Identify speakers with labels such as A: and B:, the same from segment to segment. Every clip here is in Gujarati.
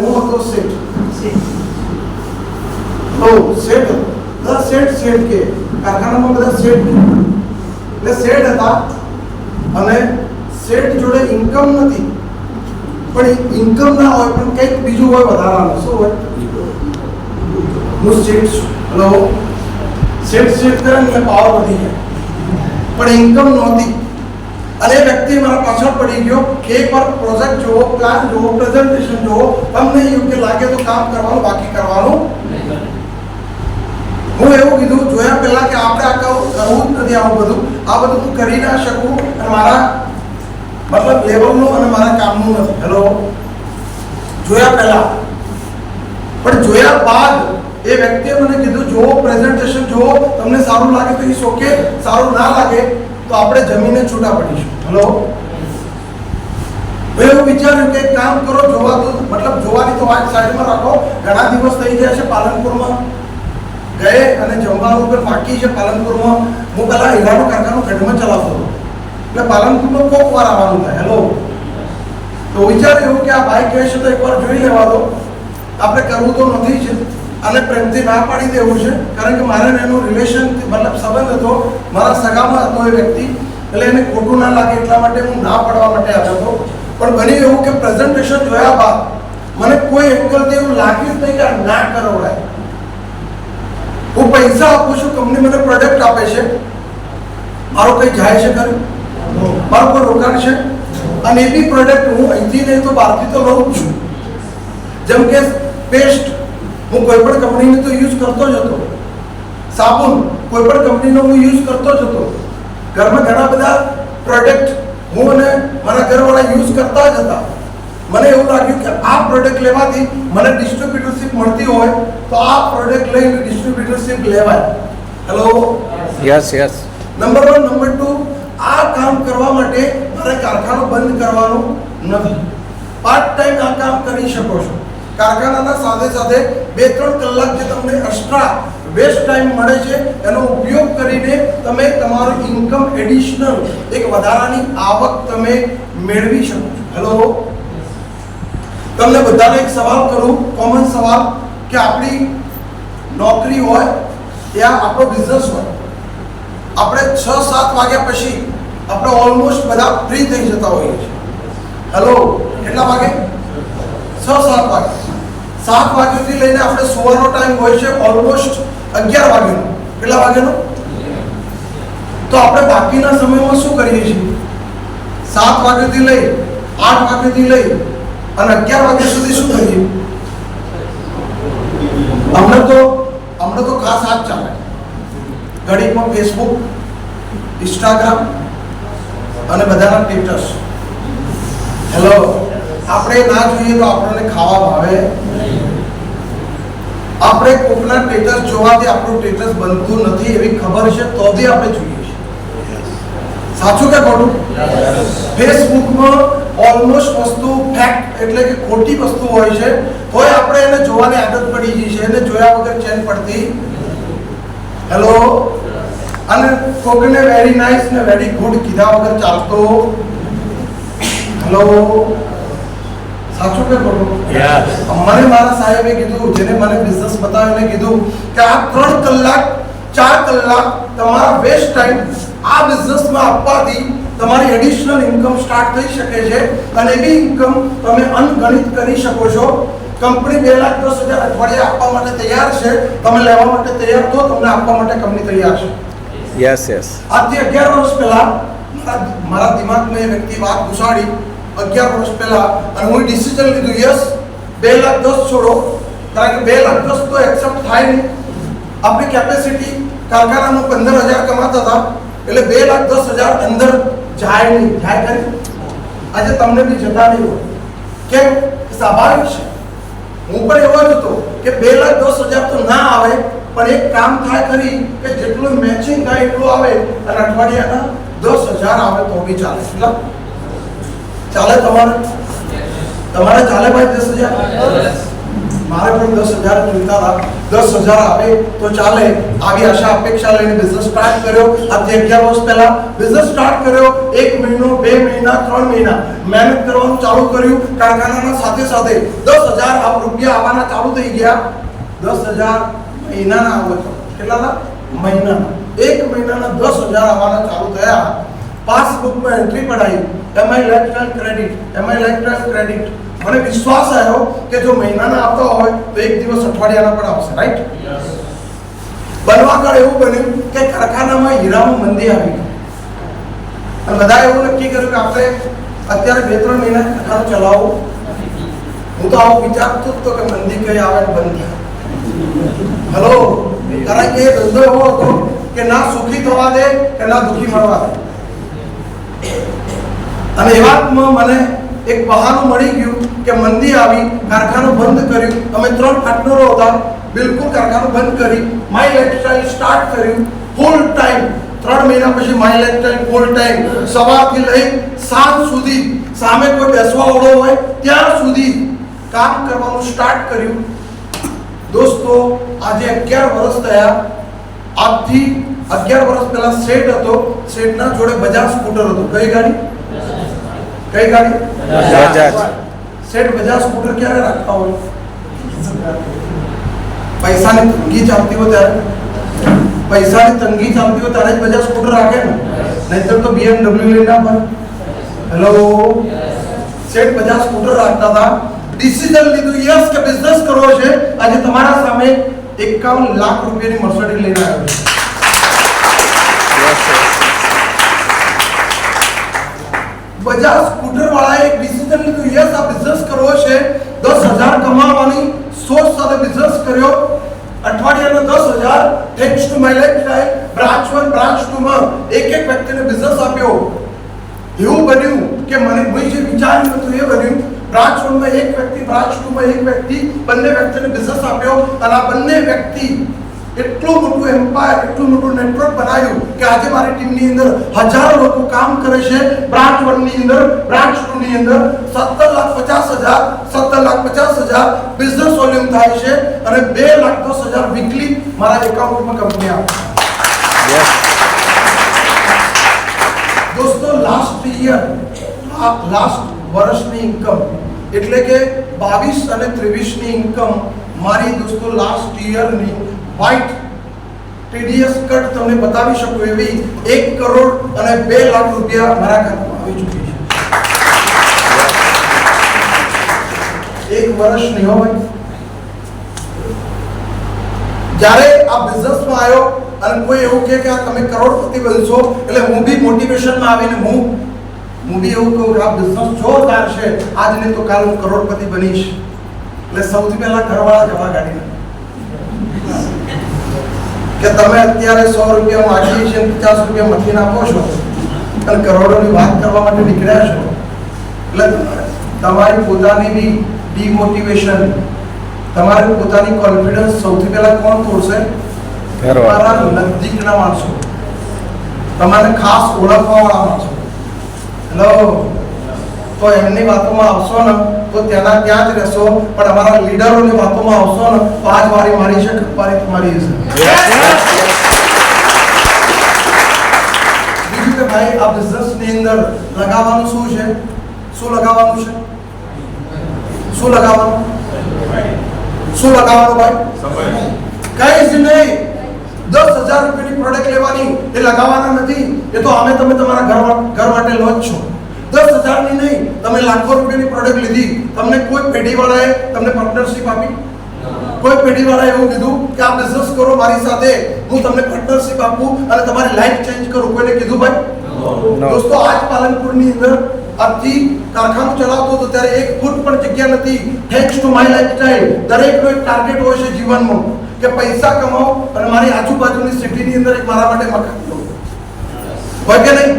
A: હતો શેઠ તો શેઠ હતો બધા શેઠ શેઠ કે. કારખાનામાં બધા સેટ એટલે સેટ હતા અને સેટ જોડે ઇન્કમ નથી. પણ ઇન્કમ ના હોય પણ કંઈક બીજું હોય વધારાનું. શું હોય? હું સેટ છું. હેલો સેટ શેઠ કરે ને પાવર વધી જાય. પણ ઇન્કમ નહોતી. અને વ્યક્તિ મારા પાછળ પડી ગયો. કે પર પ્રોજેક્ટ જુઓ પ્લાન જુઓ પ્રેઝન્ટેશન જુઓ તમને યોગ્ય લાગે તો કામ કરવાનું, બાકી કરવાનું હું એવું કીધું, જોયા પહેલા કે આપણે આ કરવું જ નથી આવું બધું. આ બધું હું કરી ના શકું અને મારા મતલબ લેવલનું અને મારા કામનું નથી. હેલો જોયા પહેલા. પણ જોયા બાદ એ વ્યક્તિએ મને કીધું, જોવો પ્રેઝન્ટેશન જોવો. તમને સારું લાગે તો ઈસ ઓકે સારું ના લાગે તો આપણે જમીને છૂટા પડીશું. હલો? એવું વિચાર્યું કે કામ કરો જોવા તો મતલબ જોવાની તો વાત સાઈડમાં રાખો, ઘણા દિવસ થઈ ગયા છે પાલનપુરમાં. ગયે અને જમવાનું પણ બાકી છે પાલનપુરમાં. હું પહેલાં હીરાનું કારખાનું ખંડમાં ચલાવતો હતો. એટલે પાલનપુરનો કોક વાર આવવાનું થાય. હેલો? તો વિચાર એવું કે આ બાઇક રહેશે તો એકવાર જોઈ લેવા દો. આપણે કરવું તો નથી જ. અને પ્રેમથી ના પાડી દેવું છે. કારણ કે મારે એનું રિલેશન મતલબ સંબંધ હતો. મારા સગામાં હતો એ વ્યક્તિ. એટલે એને ખોટું ના લાગે એટલા માટે હું ના પાડવા માટે આવ્યો હતો. પણ બન્યું એવું કે પ્રેઝન્ટેશન જોયા બાદ મને કોઈ એંગલથી એવું લાગ્યું જ નહીં કે ના કરવડાય. હું પૈસા આપું છું કંપની મને પ્રોડક્ટ આપે છે. મારો કંઈ જાય છે ખરું? મારું કોઈ રોકાણ છે? અને એ બી પ્રોડક્ટ હું અહીંથી નહીં તો બહારથી તો લઉં જ છું. જેમ કે પેસ્ટ હું કોઈ પણ કંપનીની તો યુઝ કરતો જ હતો. સાબુન કોઈ પણ કંપનીનો હું યુઝ કરતો જ હતો. ઘરમાં ઘણા બધા પ્રોડક્ટ હું અને મારા ઘરવાળા યુઝ કરતા જ હતા. મને એવું લાગ્યું કે આ પ્રોડક્ટ લેવાથી મને ડિસ્ટ્રીબ્યુટરશિપ મળતી હોય તો આ પ્રોડક્ટ લઈને ડિસ્ટ્રીબ્યુટરશિપ લેવાય. Hello
B: yes yes
A: number one number two આ કામ કરવા માટે મારે કારખાનો બંધ કરવાનો નથી. પાર્ટ ટાઈમ આ કામ કરી શકો છો. કારખાનાના સાથે સાથે બે ત્રણ કલાક જે તમને એક્સ્ટ્રા વેસ્ટ ટાઈમ મળે છે, એનો ઉપયોગ કરીને તમે તમારું ઇન્કમ એડિશનલ એક વધારાની આવક તમે મેળવી શકો છો. હેલો તમને બધાને એક સવાલ કરું કોમન સવાલ, કે આપણી નોકરી હોય યા આપણો બિઝનેસ હોય. આપણે છ, સાત વાગ્યા પછી આપણે ઓલમોસ્ટ બધા ફ્રી થઈ જતા હોઈએ છીએ. હેલો કેટલા વાગે? છ, સાત વાગે. સાત વાગ્યાથી લઈને આપણે સુવાનો ટાઈમ હોય છે ઓલમોસ્ટ અગિયાર વાગ્યાનો. કેટલા વાગ્યાનો? તો આપણે બાકીના સમયમાં શું કરીએ છીએ? સાત વાગ્યાથી લઈ, આઠ વાગ્યાથી લઈ અને અગિયાર વાગ્યા સુધી શું કરીએ? અમને તો અમને તો ખાસ આજ ચાલે. ઘડીકમાં ફેસબુક ઇન્સ્ટાગ્રામ અને બધાના સ્ટેટસ હેલો આપણે ના જોઈએ તો આપણને ખાવા ભાવે. આપણે કોકના સ્ટેટસ જોવાથી આપણું સ્ટેટસ બનતું નથી એવી ખબર છે તો બી આપણે જોઈએ છીએ. સાચું કે ખોટું? ફેસબુકમાં ઓલમોસ્ટ વસ્તુ ફેક્ટ એટલે કે ખોટી વસ્તુ હોય છે તોય આપણે એને જોવાની આદત પડી ગઈ છે એને જોયા વગર ચેન પડતી હેલો અને કોકને વેરી નાઇસ ને વેરી ગુડ કીધા વગર ચાલતો હેલો સાચું કે ખોટું
B: યસ
A: મારા સાહેબે કીધું જેને મને બિઝનેસ બતાવ્યો એને કીધું કે આ ત્રણ કલાક ચાર કલાક તમારા વેસ્ટ ટાઈમ આ બિઝનેસમાં આપવાથી તમારી એડિશનલ ઇન્કમ સ્ટાર્ટ થઈ શકે છે અને એવી ઇન્કમ તમે અનગણિત કરી શકો છો. કંપની બે લાખ દસ હજાર અઠવાડિયે આપવા માટે તૈયાર છે. તમે લેવા માટે તૈયાર તો તમને આપવા માટે કંપની તૈયાર છે.
B: યસ યસ
A: આજથી અગિયાર વર્ષ પહેલા મારા મારા દિમાગમાં એ વ્યક્તિ વાત ઘુસાડી અગિયાર વર્ષ પહેલા અને હું ડિસિઝન લીધું યસ બે લાખ દસ છોડો. કારણ કે બે લાખ દસ તો એક્સેપ્ટ થાય નહીં. આપણી કેપેસિટી કારખાનામાં પંદર હજાર કમાતા હતા, એટલે બે લાખ દસ હજાર અંદર જાય નહીં. જાય ખરી? આજે તમને બી જતા નહીં હોય કેમ સ્વાભાવિક છે. હું પણ એવો જ હતો કે બે લાખ દસ હજાર તો ના આવે, પણ એક કામ થાય ખરી કે જેટલું મેચિંગ થાય એટલું આવે અને અઠવાડિયાના દસ હજાર આવે તો બી ચાલે. કેટલા ચાલે તમારે? તમારે ચાલે ભાઈ દસ હજાર? મારે પણ દસ હજાર જોઈતા હતા. દસ હજાર આવે તો ચાલે. આવી આશા અપેક્ષા લઈને બિઝનેસ સ્ટાર્ટ કર્યો. આજથી અગિયાર વર્ષ પહેલા બિઝનેસ સ્ટાર્ટ કર્યો. એક મહિનો બે મહિના ત્રણ મહિના મહેનત કરવાનું ચાલુ કર્યું. કારખાનાના સાથે સાથે દસ હજાર આ રૂપિયા આવવાના ચાલુ થઈ ગયા. દસ હજાર મહિનાના આવે કેટલાના મહિનાના. એક મહિનાના દસ હજાર આવવાના ચાલુ થયા. પાસબુકમાં એન્ટ્રી પડાવી એમાં lifestyle credit M I lifestyle credit મને વિશ્વાસ આવ્યો કે જો મહિનાના આપતો હોય તો એક દિવસ અઠવાડિયાના પણ આવશે રાઈટ બનવા કાળ એવું બન્યું કે કારખાનામાં હીરામાં મંદી આવી. અને બધા એવું નક્કી કર્યું કે આપણે અત્યારે બે ત્રણ મહિના કારખાનું ચલાવવું હું તો આવું વિચારતો જ હતો કે મંદી કઈ આવે બંધ થાય. હલો કારણ કે ધંધો એવો હતો કે ના સુખી થવા દે કે ના દુઃખી મળવા દે. અને એવામાં મને એક બહાનું મળી ગયું કે મંદી આવી, કારખાનું બંધ કર્યું. અમે ત્રણ પાર્ટનરો હતા, બિલકુલ કારખાનું બંધ કરી માય લાઈફસ્ટાઈલ સ્ટાર્ટ કર્યું ફૂલ ટાઈમ ત્રણ મહિના પછી માય લાઈફસ્ટાઈલ ફૂલ ટાઈમ સવારથી લઈ સાંજ સુધી સામે કોઈ બેસવા ઓળો હોય, ત્યાં સુધી કામ કરવાનું સ્ટાર્ટ કર્યું. દોસ્તો, આજે અગિયાર વર્ષ થયા. આજથી અગિયાર વર્ષ પહેલા સેટ હતો. સેટના જોડે બજાજ સ્કૂટર હતું. કઈ ગાડી? કઈ ગાડી?
B: બજાજ.
A: સેટ બજાજ સ્કૂટર ક્યારે રાખતા હોય? પૈસાની તંગી ચાલતી હોય ત્યારે. પૈસાની તંગી ચાલતી હોય ત્યારે જ બજાજ સ્કૂટર રાખે ને? નહીતર તો BMW લઈને ના ફરે હેલો સેટ બજાજ સ્કૂટર રાખતા હતા. ડિસિઝન લીધું યસ કે બિઝનેસ કરવો છે? આજે તમારા સામે 51 લાખ રૂપિયાની મર્સિડીઝ લઈને આવ્યો છું. બજાજ સ્કૂટર વાળાએ એક ડિસિઝન લીધું યસ, આ બિઝનેસ કરવો છે. દસ હજાર કમાવાની સોચ સાથે બિઝનેસ કર્યો. અઠવાડિયાના દસ હજાર thanks to my life branch one branch two માં એક એક વ્યક્તિને બિઝનેસ આપ્યો. એવું બન્યું કે મને કોઈ જે વિચાર્યું હતું એ બન્યું. બ્રાન્ચ વનમાં એક વ્યક્તિ બ્રાન્ચ ટુમાં એક વ્યક્તિ, બંને વ્યક્તિને બિઝનેસ આપ્યો. અને આ બંને વ્યક્તિ એટલું મોટું એમ્પાયર એટલું મોટું નેટવર્ક બનાવ્યું કે આજે મારી ટીમની અંદર હજારો લોકો કામ કરે છે. બ્રાન્ચ વનની અંદર બ્રાન્ચ ટુ ની અંદર સત્તર લાખ પચાસ હજાર સત્તર લાખ પચાસ હજાર બિઝનેસ વોલ્યુમ થાય છે અને બે લાખ દસ હજાર વીકલી મારા એકાઉન્ટમાં કંપની આવે દોસ્તો લાસ્ટ યર લાસ્ટ વર્ષની ઇન્કમ એટલે કે બાવીસ અને ત્રેવીસની ઇન્કમ મારી દોસ્તો લાસ્ટ યરની વ્હાઇટ ટીડીએસ કટ તમને બતાવી શકું એવી એક કરોડ અને બે લાખ રૂપિયા મારા ખાતામાં આવી ચૂકી છે. એક વર્ષ નહીં હોય જ્યારે આ બિઝનેસમાં આવ્યો અને કોઈ એવું કહે કે આ તમે કરોડપતિ બનશો, એટલે હું બી મોટિવેશનમાં આવીને હું હું બી એવું કહું કે આ બિઝનેસ જોરદાર છે. નહીં તો કાલ હું કરોડપતિ બનીશ. એટલે સૌથી પહેલા ઘરવાળા જવા કાઢી કે તમે અત્યારે સો રૂપિયા માગીએ છીએ પચાસ રૂપિયા મથીને આપો છો અને કરોડોની વાત કરવા માટે નીકળ્યા છો. એટલે તમારી પોતાની બી ડિમોટિવેશન તમારી પોતાની કોન્ફિડન્સ સૌથી પહેલા કોણ તોડશે? તમારા નજીકના માણસો. તમારે ખાસ ઓળખવા વાળા માણસો. હેલો તો એમની વાતોમાં આવશો ને તો ત્યાંના ત્યાં જ રહેશો. પણ અમારા લીડરોની વાતોમાં આવશો ને તો આજ વારી મારી છે ખપારી તમારી કે ભાઈ આ બિઝનેસની અંદર લગાવવાનું શું છે? શું લગાવવાનું છે? શું લગાવવાનું? શું લગાવવાનું ભાઈ? કઈ જ નહીં. દસ હજાર રૂપિયાની પ્રોડક્ટ લેવાની. એ લગાવવાના નથી. એ તો અમે તમે તમારા ઘર ઘર માટે લો જ છો. દસ હજારની નહીં તમે લાખો રૂપિયાની પ્રોડક્ટ લીધી. તમને કોઈ પેઢીવાળાએ તમને પાર્ટનરશિપ આપી? કોઈ પેઢીવાળાએ એવું કીધું કે આ બિઝનેસ કરો મારી સાથે હું તમને પાર્ટનરશિપ આપું અને તમારી લાઈફ ચેન્જ કરું? કોઈને કીધું ભાઈ? દોસ્તો આજ પાલનપુરની અંદર આજથી કારખાનું ચલાવતો હતો ત્યારે એક ફૂટ પણ જગ્યા નથી. થેન્ક્સ ટુ માય લાઈફસ્ટાઈલ દરેકનો એક ટાર્ગેટ હોય છે જીવનમાં કે પૈસા કમાઓ અને મારી આજુબાજુની સિટીની અંદર એક મારા માટે મકાન હોય કે નહીં?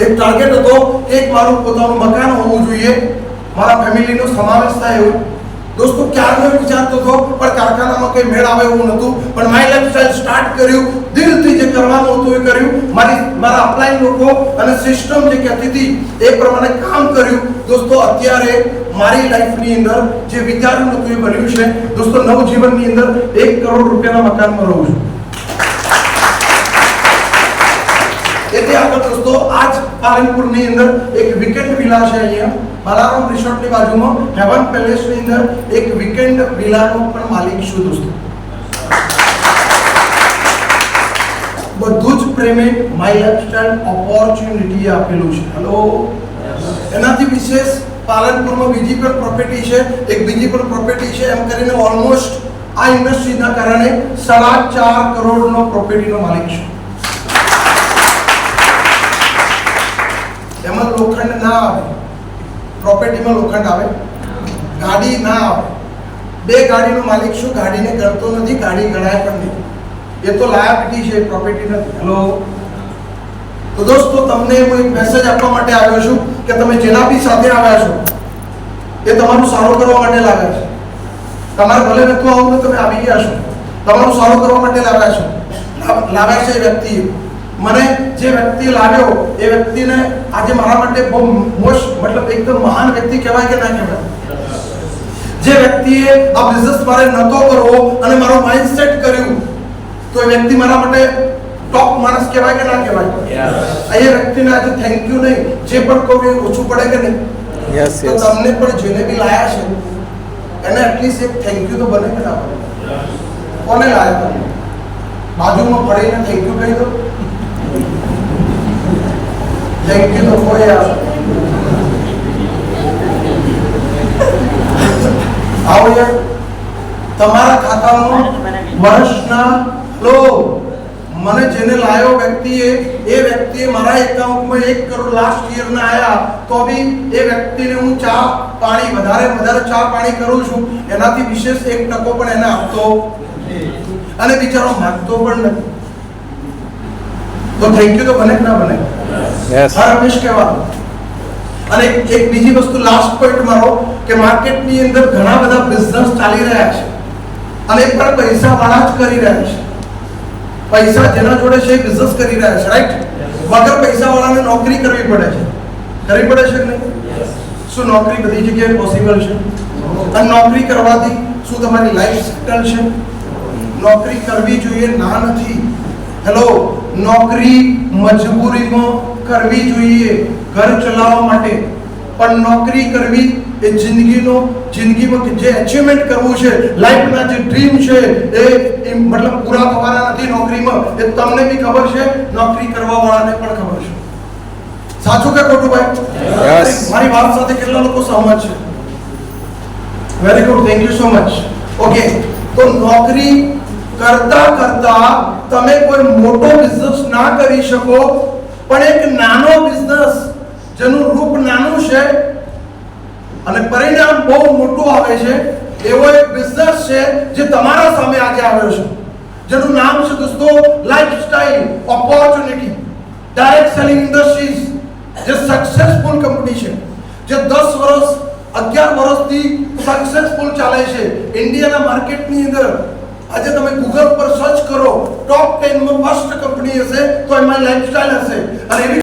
A: એક ટાર્ગેટ હતો એક મારું પોતાનું મકાન હોવું જોઈએ. મારા ફેમિલીનો સમાવેશ થાય એવું. દોસ્તો, ક્યારનો વિચારતો હતો, પણ કારખાનામાં કંઈ મેળ આવે એવું નહોતું. પણ માય લાઈફસ્ટાઈલ સ્ટાર્ટ કર્યું. દિલથી જે કરવાનું હતું એ કર્યું. મારી, મારા અપલાઈન લોકો અને સિસ્ટમ જે કહેતી હતી એ પ્રમાણે કામ કર્યું. દોસ્તો, અત્યારે મારી લાઈફની અંદર જે વિચાર્યું હતું એ બન્યું છે. દોસ્તો, નવજીવનની અંદર એક કરોડ રૂપિયાના મકાનમાં રહું છું. એટલે આગળ દોસ્તો આજ પાલનપુરની અંદર એક વીકેન્ડ વિલા છે અહીંયા. બાલારામ રિસોર્ટની બાજુમાં હેવન પેલેસની અંદર એક વીકેન્ડ વિલાનો પણ માલિક છું દોસ્તો. બધું જ પ્રેમે માય લાઈફસ્ટાઈલ ઓપોર્ચ્યુનિટી આપેલું છે. હેલો એનાથી વિશેષ પાલનપુરમાં બીજી પણ પ્રોપર્ટી છે, એક બીજી પણ પ્રોપર્ટી છે, એમ કરીને ઓલમોસ્ટ આ ઇન્ડસ્ટ્રીના કારણે સાડા ચાર કરોડનો પ્રોપર્ટીનો માલિક છું. એમાં લોખંડ ના આવે. પ્રોપર્ટીમાં લોખંડ આવે. ગાડી ના આવે. બે ગાડીનો માલિક શું? ગાડીને ગણતો નથી, ગાડી ગણાય પણ નહીં. એ તો લાયબિલિટી છે પ્રોપર્ટી નથી. હેલો તો દોસ્તો, તમને હું એક મેસેજ આપવા માટે આવ્યો છું કે તમે જેના બી સાથે આવ્યા છો, એ તમારું સારું કરવા માટે લાગે છે. તમારે ભલે નતું આવું તમે આવી ગયા છો. તમારું સારું કરવા માટે લાવ્યા છો. લાવ્યા છે એ વ્યક્તિએ મને જે વ્યક્તિ લાવ્યો એ વ્યક્તિને આજે મારા માટે બહુ મોસ્ટ મતલબ એકદમ મહાન વ્યક્તિ કહેવાય કે ના કહેવાય? જે વ્યક્તિએ આ બિઝનેસ મારે નતો કરવો અને મારો માઇન્ડસેટ કર્યું તો એ વ્યક્તિ મારા માટે ટોપ માણસ કહેવાય કે ના કહેવાય? આ એ વ્યક્તિને આજે થેન્ક યુ નહીં જે પણ કહું એ ઓછું પડે કે નહીં?
B: યસ
A: તો તમને પણ જેને બી લાયા છે એને એટલીસ્ટ એક થેન્ક યુ તો બને કે ના બને? કોને લાયા તમે? બાજુમાં પડીને થેન્ક યુ કહી દો? થેન્ક you, તો આવો તમારા ખાતામાં વર્ષના લો મને જેને લાયો વ્યક્તિએ એ વ્યક્તિએ મારા એકાઉન્ટમાં એક કરોડ લાસ્ટ યરના આયા. તો બી એ વ્યક્તિને હું ચા પાણી વધારે વધારે ચા પાણી કરું છું. એનાથી વિશેષ એક ટકો પણ એને આપતો. અને બિચારો માગતો પણ નથી. તો થેન્ક યુ તો બને કે ના બને?
B: યસ
A: હર હંમેશ કહેવાનું અને એક બીજી વસ્તુ લાસ્ટ પોઈન્ટ મારો કે માર્કેટની અંદર ઘણા બધા બિઝનેસ ચાલી રહ્યા છે. અને એ પણ પૈસા વાળા જ કરી રહ્યા છે. પૈસા જેના જોડે છે એ બિઝનેસ કરી રહ્યા છે રાઈટ વગર પૈસા વાળાને નોકરી કરવી પડે છે. કરવી પડે છે કે નહીં? શું નોકરી બધી જગ્યાએ પોસિબલ છે? અને નોકરી કરવાથી શું તમારી લાઈફ સેટલ છે? નોકરી કરવી જોઈએ ના નથી. હેલો નોકરી મજબૂરીમાં કરવી જોઈએ ઘર ચલાવવા માટે. પણ નોકરી કરવી એ જિંદગીનો જિંદગીમાં જે અચીવમેન્ટ કરવું છે લાઈફના જે ડ્રીમ છે એ મતલબ પૂરા થવાના નથી નોકરીમાં. એ તમને બી ખબર છે નોકરી કરવા વાળાને પણ ખબર છે. સાચું કે ખોટું ભાઈ? મારી વાત સાથે કેટલા લોકો સહમત છે? Very good thank you so much okay તો નોકરી કરતા કરતા તમે કોઈ મોટો બિઝનેસ ના કરી શકો, પણ એક નાનો બિઝનેસ જેનું રૂપ નાનું છે અને પરિણામ બહુ મોટું આવે છે, એવો એક બિઝનેસ છે જે તમારા સામે આજે આવ્યો છે. જેનું નામ છે દોસ્તો lifestyle opportunity direct selling industries જે સક્સેસફુલ કંપની છે. જે 10 વર્ષ 11 વર્ષથી સક્સેસફુલ ચાલે છે. ઇન્ડિયાના માર્કેટની અંદર આજે તમે ગૂગલ પર સર્ચ કરો ટોપ 10 માં ફર્સ્ટ કંપની હશે તો એમાં લાઈફસ્ટાઈલ હશે. અને એવી